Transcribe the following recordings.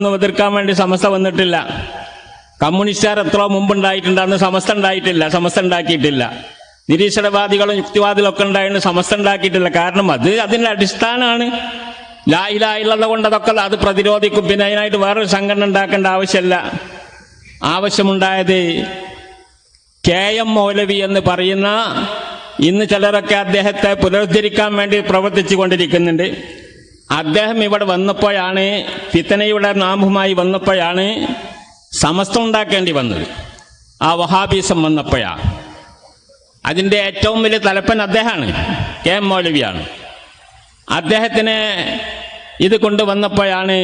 ഒന്നും എതിർക്കാൻ വേണ്ടി സമസ്ത വന്നിട്ടില്ല. കമ്മ്യൂണിസ്റ്റുകാർ എത്ര മുമ്പുണ്ടായിട്ടുണ്ട് അന്ന് സമസ്ത ഉണ്ടായിട്ടില്ല സമസ്ത ഉണ്ടാക്കിയിട്ടില്ല. നിരീശ്വരവാദികളും യുക്തിവാദികളും ഒക്കെ ഉണ്ടായിരുന്നു സമസ്ത ഉണ്ടാക്കിയിട്ടില്ല. കാരണം അത് അതിന്റെ അടിസ്ഥാനമാണ്. ലായിലായുള്ളത് കൊണ്ട് അതൊക്കെ അത് പ്രതിരോധിക്കും. പിന്നെ അതിനായിട്ട് വേറൊരു സംഘടന ഉണ്ടാക്കേണ്ട ആവശ്യമില്ല. ആവശ്യമുണ്ടായത് കെ എം മൗലവി എന്ന് പറയുന്ന ഇന്ന് ചിലരൊക്കെ അദ്ദേഹത്തെ പുനരുദ്ധരിക്കാൻ വേണ്ടി പ്രവർത്തിച്ചു കൊണ്ടിരിക്കുന്നുണ്ട് അദ്ദേഹം ഇവിടെ വന്നപ്പോഴാണ് ഫിത്തനയുടെ നാമവുമായി വന്നപ്പോഴാണ് സമസ്ത ഉണ്ടാക്കേണ്ടി വന്നത്. ആ വഹാബീസം വന്നപ്പോഴാണ് അതിന്റെ ഏറ്റവും വലിയ തലപ്പൻ അദ്ദേഹമാണ് കെ എം മൗലവിയാണ്. അദ്ദേഹത്തിന് ഇത് കൊണ്ടുവന്നപ്പോഴാണ്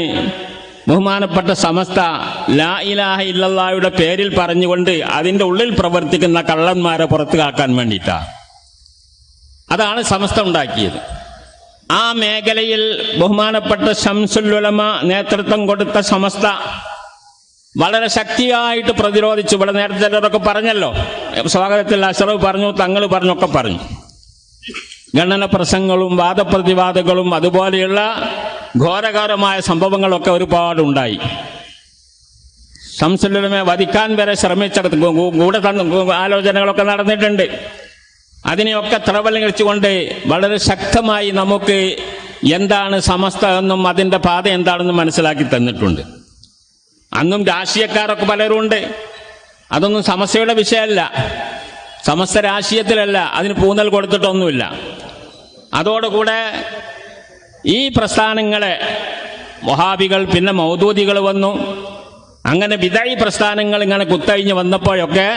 ബഹുമാനപ്പെട്ട സമസ്ത ലാ ഇലാഹ ഇല്ലല്ലായുടെ പേരിൽ പറഞ്ഞുകൊണ്ട് അതിന്റെ ഉള്ളിൽ പ്രവർത്തിക്കുന്ന കള്ളന്മാരെ പുറത്തു കാക്കാൻ വേണ്ടിയിട്ടാണ് അതാണ് സമസ്ത ഉണ്ടാക്കിയത്. ആ മേഖലയിൽ ബഹുമാനപ്പെട്ട ശംസുല്ലുലമ നേതൃത്വം കൊടുത്ത സമസ്ത വളരെ ശക്തിയായിട്ട് പ്രതിരോധിച്ചു. ഇവിടെ നേരത്തെ ചിലരൊക്കെ പറഞ്ഞല്ലോ. സ്വാഗതത്തിൽ അഷറവ് പറഞ്ഞു തങ്ങൾ പറഞ്ഞൊക്കെ പറഞ്ഞു. ഗണന പ്രസംഗങ്ങളും വാദപ്രതിവാദങ്ങളും അതുപോലെയുള്ള ഘോരകരമായ സംഭവങ്ങളൊക്കെ ഒരുപാടുണ്ടായി. ശംസുല്ലുലമെ വധിക്കാൻ വരെ ശ്രമിച്ചെടുത്ത് കൂടെ ആലോചനകളൊക്കെ നടന്നിട്ടുണ്ട്. അതിനെയൊക്കെ ത്രവലിച്ചുകൊണ്ട് വളരെ ശക്തമായി നമുക്ക് എന്താണ് സമസ്ത എന്നും അതിന്റെ പാത എന്താണെന്നും മനസ്സിലാക്കി തന്നിട്ടുണ്ട്. അന്നും രാഷ്ട്രീയക്കാരൊക്കെ പലരും ഉണ്ട് അതൊന്നും സമസ്യയുടെ വിഷയമല്ല. സമസ്ത രാഷ്ട്രീയത്തിലല്ല. അതിന് പൂന്തൽ കൊടുത്തിട്ടൊന്നുമില്ല. അതോടുകൂടെ ഈ പ്രസ്ഥാനങ്ങളെ വഹാബികൾ പിന്നെ മൗദൂദികൾ വന്നു. അങ്ങനെ വിദായി പ്രസ്ഥാനങ്ങൾ ഇങ്ങനെ കുത്തഴിഞ്ഞ് വന്നപ്പോഴൊക്കെ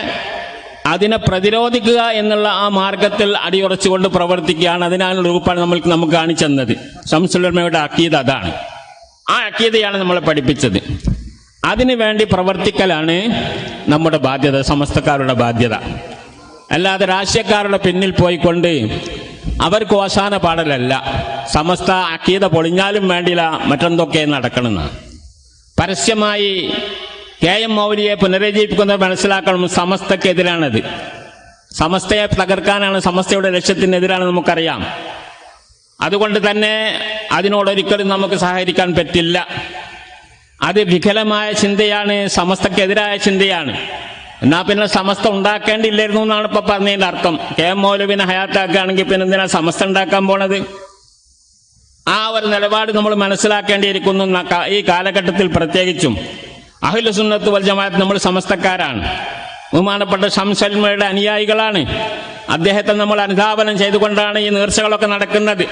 അതിനെ പ്രതിരോധിക്കുക എന്നുള്ള ആ മാർഗത്തിൽ അടിയുറച്ചുകൊണ്ട് പ്രവർത്തിക്കുകയാണ്. അതിനാലുള്ള രൂപമാണ് നമ്മൾ നമുക്ക് കാണിച്ചെന്നത്. ശംസുലമയുടെ അക്കീത അതാണ്. ആ അക്കീതയാണ് നമ്മളെ പഠിപ്പിച്ചത്. അതിനുവേണ്ടി പ്രവർത്തിക്കലാണ് നമ്മുടെ ബാധ്യത സമസ്തക്കാരുടെ ബാധ്യത. അല്ലാതെ രാഷ്ട്രീയക്കാരുടെ പിന്നിൽ പോയിക്കൊണ്ട് അവർക്ക് അവസാന പാടലല്ല. സമസ്ത അക്കീത പൊളിഞ്ഞാലും വേണ്ടില്ല മറ്റെന്തൊക്കെ നടക്കണമെന്ന്. പരസ്യമായി കെ എം മൗലിയെ പുനരുജ്ജീവിപ്പിക്കുന്നത് മനസ്സിലാക്കണം സമസ്തക്കെതിരാണത്. സമസ്തയെ തകർക്കാനാണ് സമസ്തയുടെ ലക്ഷ്യത്തിനെതിരാണ് നമുക്കറിയാം. അതുകൊണ്ട് തന്നെ അതിനോടൊരിക്കലും നമുക്ക് സഹകരിക്കാൻ പറ്റില്ല. അത് വികലമായ ചിന്തയാണ് സമസ്തക്കെതിരായ ചിന്തയാണ്. എന്നാ പിന്നെ സമസ്ത ഉണ്ടാക്കേണ്ടില്ലായിരുന്നു എന്നാണ് ഇപ്പൊ പറഞ്ഞതിന്റെ അർത്ഥം. കെ എം മൗലവിനെ ഹയാത്താക്കുകയാണെങ്കിൽ പിന്നെ എന്തിനാ സമസ്ത ഉണ്ടാക്കാൻ പോണത്? ആ ഒരു നിലപാട് നമ്മൾ മനസ്സിലാക്കേണ്ടിയിരിക്കുന്നു. ഈ കാലഘട്ടത്തിൽ പ്രത്യേകിച്ചും അഹില സുന്നത്ത് വൽ ജമാഅത്ത് നമ്മൾ സമസ്തക്കാരാണ്. ബഹുമാനപ്പെട്ട ഷംസൽമയുടെ അനുയായികളാണ്. അദ്ദേഹത്തെ നമ്മൾ അനുധാപനം ചെയ്തുകൊണ്ടാണ് ഈ നേർച്ചകളൊക്കെ നടക്കുന്നത്.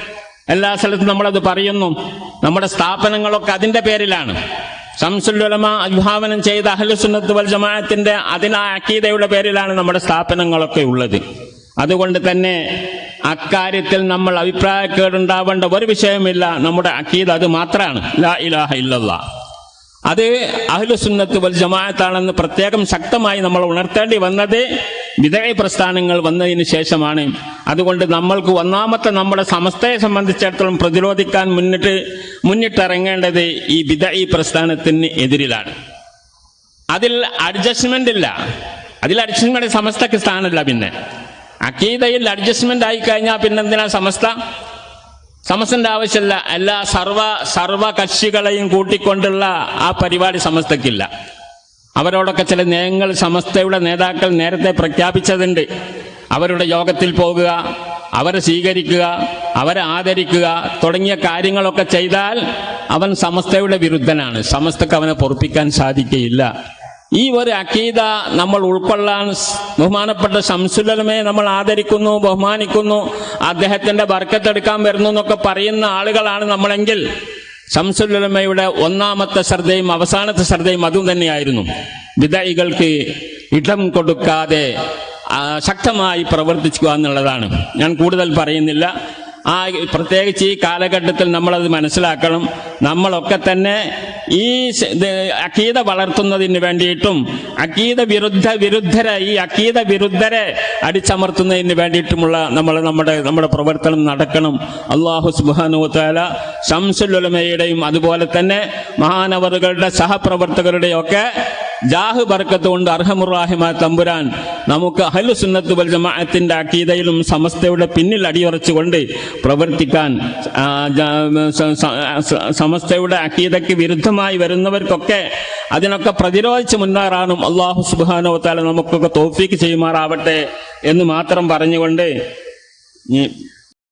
എല്ലാ സ്ഥലത്തും നമ്മളത് പറയുന്നു. നമ്മുടെ സ്ഥാപനങ്ങളൊക്കെ അതിന്റെ പേരിലാണ്. ഷംസുലുലമ അഭിഭാവനം ചെയ്ത അഹ്ലുസുന്നത്ത് വൽ ജമാഅത്തിന്റെ അതിനാ അക്കീതയുടെ പേരിലാണ് നമ്മുടെ സ്ഥാപനങ്ങളൊക്കെ ഉള്ളത്. അതുകൊണ്ട് തന്നെ അക്കാര്യത്തിൽ നമ്മൾ അഭിപ്രായക്കേടുണ്ടാവേണ്ട ഒരു വിഷയമില്ല. നമ്മുടെ അക്കീത അത് മാത്രമാണ് ലാ ഇലാഹ ഇല്ലല്ലാ. അത് അഹ്ലുസുന്നത്ത് വൽ ജമാഅത്താണെന്ന് പ്രത്യേകം ശക്തമായി നമ്മൾ ഉണർത്തേണ്ടി വന്നത് വിധേയ പ്രസ്ഥാനങ്ങൾ വന്നതിന് ശേഷമാണ്. അതുകൊണ്ട് നമ്മൾക്ക് ഒന്നാമത്തെ നമ്മുടെ സമസ്തയെ സംബന്ധിച്ചിടത്തോളം പ്രതിരോധിക്കാൻ മുന്നിട്ട് മുന്നിട്ടിറങ്ങേണ്ടത് ഈ വിധേയ പ്രസ്ഥാനത്തിന് എതിരിലാണ്. അതിൽ അഡ്ജസ്റ്റ്മെന്റ് ഇല്ല. അതിൽ അഡ്ജസ്റ്റ്മെന്റ് സമസ്തക്ക് സ്ഥാനമില്ല പിന്നെ. അക്കീതയിൽ അഡ്ജസ്റ്റ്മെന്റ് ആയി കഴിഞ്ഞാൽ പിന്നെന്തിനാ സമസ്ത? സമസ്തന്റെ ആവശ്യമില്ല. എല്ലാ സർവ സർവ കക്ഷികളെയും കൂട്ടിക്കൊണ്ടുള്ള ആ പരിപാടി സമസ്തക്കില്ല അവരോടൊക്കെ ചില നയങ്ങൾ സമസ്തയുടെ നേതാക്കൾ നേരത്തെ പ്രഖ്യാപിച്ചതുണ്ട്. അവരുടെ യോഗത്തിൽ പോകുക അവരെ സ്വീകരിക്കുക അവരെ ആദരിക്കുക തുടങ്ങിയ കാര്യങ്ങളൊക്കെ ചെയ്താൽ അവൻ സമസ്തയുടെ വിരുദ്ധനാണ്. സമസ്തക്ക് അവനെ പൊറപ്പിക്കാൻ സാധിക്കയില്ല ഈ ഒരു അക്കീത നമ്മൾ ഉൾക്കൊള്ളാൻ ബഹുമാനപ്പെട്ട ശംസുലമയെ നമ്മൾ ആദരിക്കുന്നു ബഹുമാനിക്കുന്നു അദ്ദേഹത്തിന്റെ ബർക്കത്തെടുക്കാൻ വരുന്നു എന്നൊക്കെ പറയുന്ന ആളുകളാണ് നമ്മളെങ്കിൽ ശംസുലമയുടെ ഒന്നാമത്തെ ശ്രദ്ധയും അവസാനത്തെ ശ്രദ്ധയും അതും തന്നെയായിരുന്നു. വിദായികൾക്ക് ഇടം കൊടുക്കാതെ ശക്തമായി പ്രവർത്തിക്കുക എന്നുള്ളതാണ്. ഞാൻ കൂടുതൽ പറയുന്നില്ല. ആ പ്രത്യേകിച്ച് ഈ കാലഘട്ടത്തിൽ നമ്മളത് മനസ്സിലാക്കണം. നമ്മളൊക്കെ തന്നെ ഈ അക്കീത വളർത്തുന്നതിന് വേണ്ടിയിട്ടും അക്കീത വിരുദ്ധ വിരുദ്ധരെ ഈ അക്കീത വിരുദ്ധരെ അടിച്ചമർത്തുന്നതിന് വേണ്ടിയിട്ടുമുള്ള നമ്മൾ നമ്മുടെ നമ്മുടെ പ്രവർത്തനം നടക്കണം. അള്ളാഹു സുബാനുത്താല ഷംസുലുലമയുടെയും അതുപോലെ തന്നെ മഹാനവറുകളുടെ സഹപ്രവർത്തകരുടെയും ഒക്കെ ജാഹ് ബർക്കത്ത് കൊണ്ട് അർഹമുറാഹിമ തമ്പുരാൻ നമുക്ക് അഹലു സുന്നത്ത് വൽ ജമാഅത്തിന്റെ അക്കീതയിലും സമസ്തയുടെ പിന്നിൽ അടിയുറച്ചുകൊണ്ട് പ്രവർത്തിക്കാൻ സമസ്തയുടെ അക്കീതയ്ക്ക് വിരുദ്ധമായി വരുന്നവർക്കൊക്കെ അതിനൊക്കെ പ്രതിരോധിച്ച് മുന്നേറാനും അള്ളാഹു സുബാനോ താല നമുക്കൊക്കെ തോഫീക്ക് ചെയ്യുമാറാവട്ടെ എന്ന് മാത്രം പറഞ്ഞുകൊണ്ട്